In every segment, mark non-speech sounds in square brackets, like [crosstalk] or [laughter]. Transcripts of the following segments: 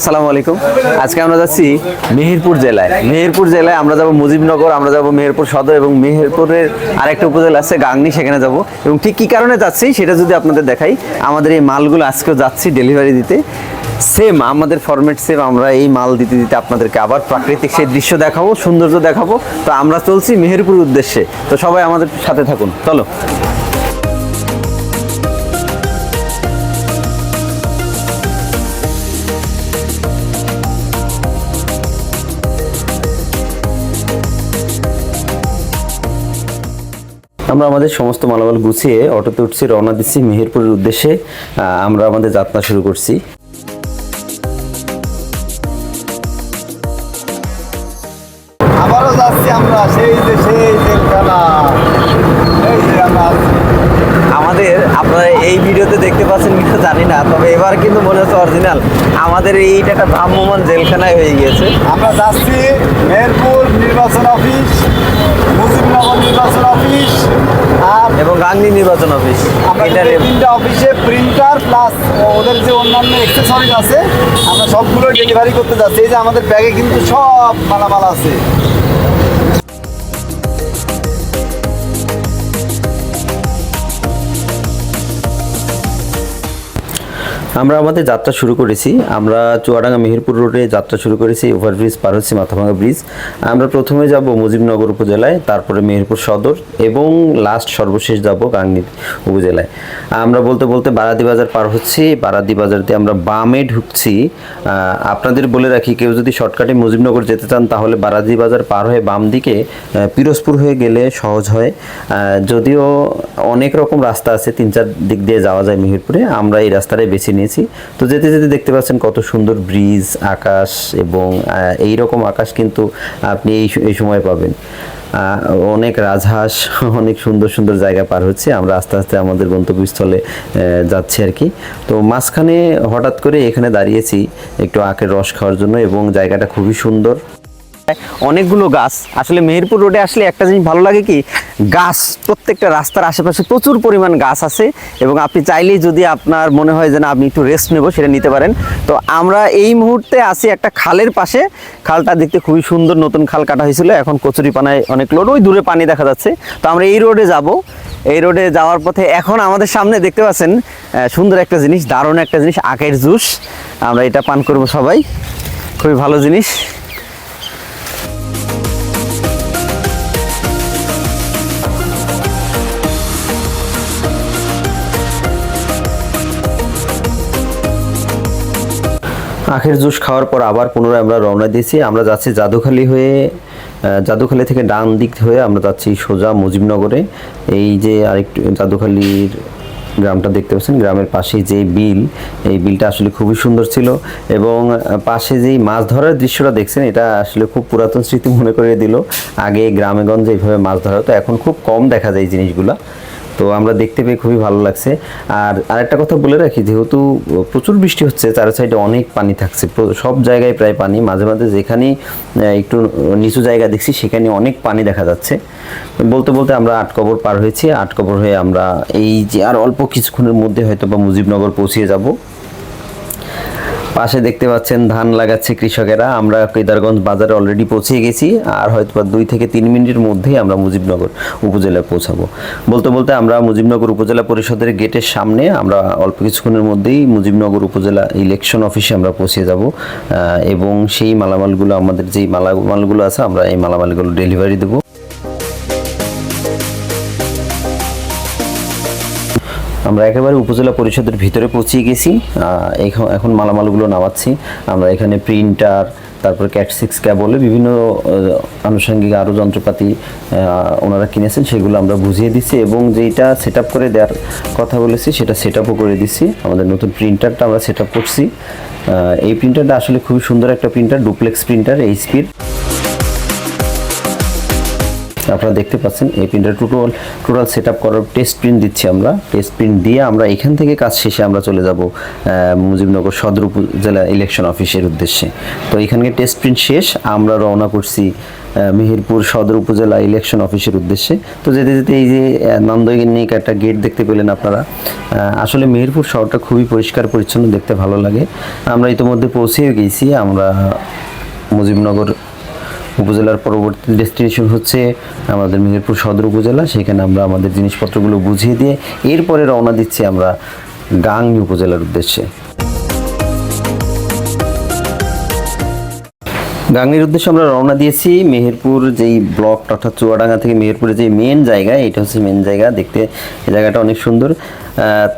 আসসালামু আলাইকুম। আজকে আমরা যাচ্ছি মেহেরপুর জেলায়। মেহেরপুর জেলায় আমরা যাব মুজিবনগর, আমরা যাব মেহেরপুর সদর এবং মেহেরপুরের আরেকটা উপজেলা আছে গাংনি, সেখানে যাব। এবং ঠিক কী কারণে যাচ্ছি সেটা যদি আপনাদের দেখাই, আমাদের এই মালগুলো আজকেও যাচ্ছি ডেলিভারি দিতে। সেম আমাদের ফরম্যাট সেম আমরা এই মাল দিতে দিতে আপনাদেরকে আবার প্রাকৃতিক সেই দৃশ্য দেখাবো, সৌন্দর্য দেখাবো। তো আমরা চলছি মেহেরপুর উদ্দেশ্যে। তো সবাই আমাদের সাথে থাকুন। চলো। আমরা আমাদের সমস্ত মালামাল গুছিয়ে অটোতে উঠছি রওনা দিচ্ছি মেহেরপুরের উদ্দেশ্যে। আমরা আমাদের যাত্রা শুরু করছি। আবারও যাচ্ছি আমরা সেই যে সেই। আমাদের আপনারা এই ভিডিওতে দেখতে পাচ্ছেন কিনা জানি না তবে এবার কিন্তু মনে হচ্ছে অরিজিনাল আমাদের এইটা একটা ভ্রাম্যমান জেলখানায় হয়ে গিয়েছে। আমরা যাচ্ছি মেহেরপুর নির্বাচন অফিস মুজিবনগর নির্বাচন অফিস আর এবং গাঙ্গি নির্বাচন অফিস। এটার তিনটা অফিসে প্রিন্টার প্লাস ওদের যে অন্যান্য এক্সেসরিজ আছে আমরা সবগুলো ডেলিভারি করতে যাচ্ছি। এই যে আমাদের ব্যাগে কিন্তু সব মালামাল আছে। আমরা আমাদের যাত্রা শুরু করেছি। আমরা চুয়াডাঙ্গা মেহেরপুর রোডে যাত্রা শুরু করেছি, ওভারব্রিজ পার হচ্ছে মাথাভাঙা ব্রিজ। আমরা প্রথমে যাব মুজিবনগর উপজেলায়, তারপরে মেহেরপুর সদর এবং লাস্ট সর্বশেষ যাব গাংনী উপজেলায়। আমরা বলতে বলতে বারাদি বাজার পার হচ্ছি। বারাদি বাজার দিয়ে আমরা বামে ঢুকছি। আপনাদের বলে রাখি, কেউ যদি শর্টকাটে মুজিবনগর যেতে চান, তাহলে বারাদি বাজার পার হয়ে বাম দিকে পিরোজপুর হয়ে গেলে সহজ হয়। যদিও অনেক রকম রাস্তা আছে, তিন চার দিক দিয়ে যাওয়া যায় মেহেরপুরে। আমরা এই রাস্তাটাই বেছে নিয়েছি। তো যেতে যেতে দেখতে পাচ্ছেন কত সুন্দর ব্রিজ আকাশ এবং এই রকম আকাশ কিন্তু আপনি এই এই সময় পাবেন। অনেক রাজহাঁস, [laughs] অনেক সুন্দর সুন্দর জায়গা পার হচ্ছে। আমরা আস্তে আস্তে আমাদের গন্তব্যস্থলে যাচ্ছি আর কি। তো মাঝখানে হঠাৎ করে এখানে দাঁড়িয়েছি একটু আখের রস খাওয়ার জন্য এবং জায়গাটা খুবই সুন্দর। অনেকগুলো গাছ। আসলে মেহেরপুর রোডে আসলে একটা জিনিস ভালো লাগে কি গাছ, প্রত্যেকটা রাস্তার আশেপাশে প্রচুর পরিমাণ গাছ আছে এবং আপনি চাইলেই যদি আপনার মনে হয় যে না আপনি একটু রেস্ট নেব, সেটা নিতে পারেন। তো আমরা এই মুহূর্তে আছি একটা খালের পাশে। খালটা দেখতে খুবই সুন্দর নতুন খাল কাটা হয়েছিল। এখন কচুরি পানায় অনেক লোড, ওই দূরে পানি দেখা যাচ্ছে। তো আমরা এই রোডে যাব। এই রোডে যাওয়ার পথে এখন আমাদের সামনে দেখতে পাচ্ছেন সুন্দর একটা জিনিস, দারুণ একটা জিনিস আখের জুস। আমরা এটা পান করব সবাই। খুবই ভালো জিনিস। আখের জুস খাওয়ার পর আবার পুনরায় আমরা রওনা দিয়েছি। আমরা যাচ্ছি জাদুখালি হয়ে জাদুখালি থেকে ডান দিক হয়ে আমরা যাচ্ছি সোজা মুজিবনগরে। এই যে আরেকটু জাদুখালির গ্রামটা দেখতে পাচ্ছেন, গ্রামের পাশে যে বিল, এই বিলটা আসলে খুবই সুন্দর ছিল এবং পাশে যেই মাছ ধরার দৃশ্যটা দেখছেন, এটা আসলে খুব পুরাতন স্মৃতি মনে করিয়ে দিল। আগে গ্রামেগঞ্জে এইভাবে মাছ ধরা হতো, এখন খুব কম দেখা যায় এই জিনিসগুলা। তো আমরা দেখতে পেয়ে খুবই ভালো লাগছে। আর আরেকটা কথা বলে রাখি, যেহেতু প্রচুর বৃষ্টি হচ্ছে, চার সাইডে অনেক পানি থাকছে সব জায়গায় প্রায় পানি। মাঝে মাঝে যেখানে একটু নিচু জায়গা দেখছি, সেখানে অনেক পানি দেখা যাচ্ছে। বলতে বলতে আমরা আট কবর পার হয়েছি, আট কবর হয়ে আমরা এই যে আর অল্প কিছুক্ষণের মধ্যে হয়তো বা মুজিবনগর পৌঁছিয়ে যাব। পাশে দেখতে পাচ্ছেন ধান লাগাচ্ছে কৃষকেরা। আমরা কেদারগঞ্জ বাজারে অলরেডি পৌঁছে গেছি আর হয়তো দুই থেকে তিন মিনিটের মধ্যেই আমরা মুজিবনগর উপজেলায় পৌঁছাবো। বলতে বলতে আমরা মুজিবনগর উপজেলা পরিষদের গেটের সামনে আমরা অল্প কিছুক্ষণের মধ্যেই মুজিবনগর উপজেলা ইলেকশন অফিসে আমরা পৌঁছে যাব এবং সেই মালামালগুলো, আমাদের যেই মালামালগুলো আছে, আমরা এই মালামালগুলো ডেলিভারি দেবো। আমরা একেবারে উপজেলা পরিষদের ভিতরে পৌঁছে গেছি। এখন মালামালগুলো নামাচ্ছি। আমরা এখানে প্রিন্টার, তারপর ক্যাট সিক্স ক্যাবলে বিভিন্ন আনুষঙ্গিক আরও যন্ত্রপাতি ওনারা কিনেছেন, সেগুলো আমরা বুঝিয়ে দিচ্ছি এবং যেটা সেট করে দেওয়ার কথা বলেছি, সেটা সেট করে দিচ্ছি। আমাদের নতুন প্রিন্টারটা আমরা সেট করছি। এই প্রিন্টারটা আসলে খুবই সুন্দর একটা প্রিন্টার ডুপ্লেক্স প্রিন্টার এইচপির আপনারা দেখতে পাচ্ছেন এই printer total total set up করার টেস্ট প্রিন্ট দিচ্ছি আমরা। টেস্ট প্রিন্ট দিয়ে আমরা এখান থেকে কাজ শেষে আমরা চলে যাব মুজিবনগর সদর উপজেলা ইলেকশন অফিসের উদ্দেশ্যে। তো এখানকে টেস্ট প্রিন্ট শেষ আমরা রওনা করছি মেহেরপুর সদর উপজেলা ইলেকশন অফিসের উদ্দেশ্যে। তো যেতে যেতে এই যে আহ, নন্দয়নিক একটা গেট দেখতে পেলেন আপনারা। আসলে মেহেরপুর শহরটা খুবই পরিষ্কার পরিচ্ছন্ন দেখতে ভালো লাগে। আমরা ইতিমধ্যে পৌঁছেও গেছি আমরা মুজিবনগর উপজেলার পরবর্তী ডেস্টিনেশন হচ্ছে আমাদের মেহেরপুর সদর উপজেলা। সেখানে আমরা আমাদের জিনিসপত্রগুলো বুঝিয়ে দিয়ে এরপরে রওনা দিচ্ছি আমরা গাংনী উপজেলার উদ্দেশ্যে। গাংনির উদ্দেশ্যে আমরা রওনা দিয়েছি মেহেরপুর যেই ব্লক অর্থাৎ চুয়াডাঙ্গা থেকে মেহেরপুরের যে মেন জায়গা, এটা হচ্ছে মেন জায়গা। দেখতে এই জায়গাটা অনেক সুন্দর।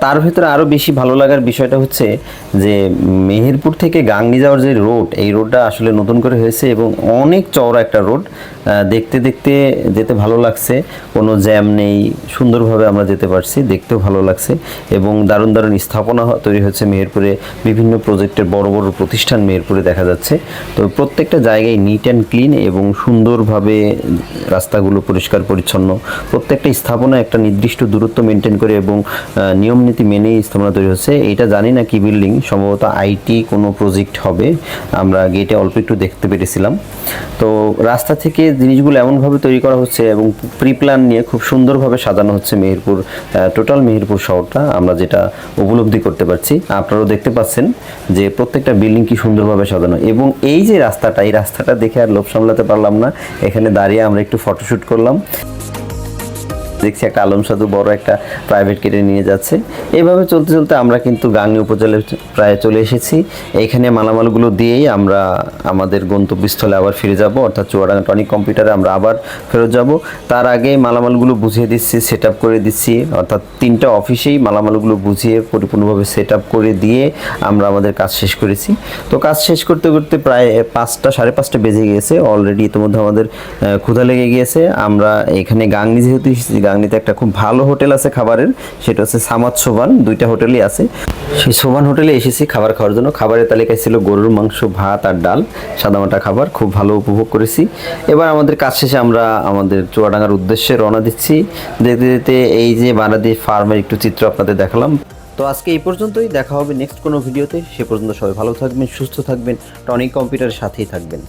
তার ভিতরে আরও বেশি ভালো লাগার বিষয়টা হচ্ছে যে মেহেরপুর থেকে গাংনি যাওয়ার যে রোড, এই রোডটা আসলে নতুন করে হয়েছে এবং অনেক চওড়া একটা রোড দেখতে দেখতে যেতে ভালো লাগছে। কোনো জ্যাম নেই, সুন্দরভাবে আমরা যেতে পারছি, দেখতেও ভালো লাগছে এবং দারুণ দারুণ স্থাপনা তৈরি হচ্ছে মেহেরপুরে। বিভিন্ন প্রজেক্টের বড় বড় প্রতিষ্ঠান মেহেরপুরে দেখা যাচ্ছে। তো প্রত্যেকটা জায়গায় নিট অ্যান্ড ক্লিন এবং সুন্দরভাবে রাস্তাগুলো পরিষ্কার পরিচ্ছন্ন। প্রত্যেকটা স্থাপনা একটা নির্দিষ্ট দূরত্ব মেনটেন করে এবং নিয়ম নীতি মেনেই স্থাপনা তৈরি হচ্ছে। এটা জানি না কি বিল্ডিং সম্ভবত আইটি কোনো প্রজেক্ট হবে। আমরা গেটে অল্প একটু দেখতে পেরেছিলাম। তো রাস্তা থেকে জিনিসগুলো এমনভাবে তৈরি করা হচ্ছে এবং প্রি প্ল্যান নিয়ে খুব সুন্দরভাবে সাজানো হচ্ছে মেহেরপুর টোটাল মেহেরপুর শহরটা। আমরা যেটা উপলব্ধি করতে পারছি। আপনারাও দেখতে পাচ্ছেন যে প্রত্যেকটা বিল্ডিং কি সুন্দরভাবে সাজানো। এবং এই যে রাস্তাটা, এই রাস্তাটা দেখে আর লোভ সামলাতে পারলাম না। এখানে দাঁড়িয়ে আমরা একটু ফটোশ্যুট করলাম। দেখছি একটা আলম সাধু বড় একটা প্রাইভেট কেটে নিয়ে যাচ্ছে। এইভাবে চলতে চলতে আমরা কিন্তু গাংনী উপজেলায় প্রায় চলে এসেছি। এইখানে মালামালগুলো দিয়েই আমরা আমাদের গন্তব্যস্থলে আবার ফিরে যাব, অর্থাৎ চুয়াডাঙ্গা টনিক কম্পিউটারে আমরা আবার ফেরত যাব। তার আগে মালামালগুলো বুঝিয়ে দিচ্ছি সেট করে দিচ্ছি, অর্থাৎ তিনটা অফিসেই মালামালগুলো বুঝিয়ে পরিপূর্ণভাবে সেট করে দিয়ে আমরা আমাদের কাজ শেষ করেছি। তো কাজ শেষ করতে করতে প্রায় পাঁচটা, সাড়ে পাঁচটা বেজে গিয়েছে। অলরেডি ইতিমধ্যে আমাদের ক্ষুধা লেগে গিয়েছে। আমরা এখানে গাংনি যেহেতু গাংনিতে একটা খুব ভালো হোটেল আছে খাবারের, সেটা হচ্ছে সামাদ সোবান, দুইটা হোটেলই আছে। সেই সোবান হোটেলে এসেছি খাবার খাওয়ার জন্য। খাবারের তালিকায় ছিল গরুর মাংস, ভাত আর ডাল, সাদামাটা খাবার, খুব ভালো উপভোগ করেছি। এবার আমাদের কাজ শেষে আমরা আমাদের চুয়াডাঙ্গার উদ্দেশ্যে রওনা দিচ্ছি। যেতে যেতে এই যে বানাদি ফার্মের একটু চিত্র আপনাদের দেখালাম। তো আজকে এই পর্যন্তই, দেখা হবে নেক্সট কোনো ভিডিওতে। সে পর্যন্ত সবাই ভালো থাকবেন, সুস্থ থাকবেন, টনিক কম্পিউটারের সাথেই থাকবেন।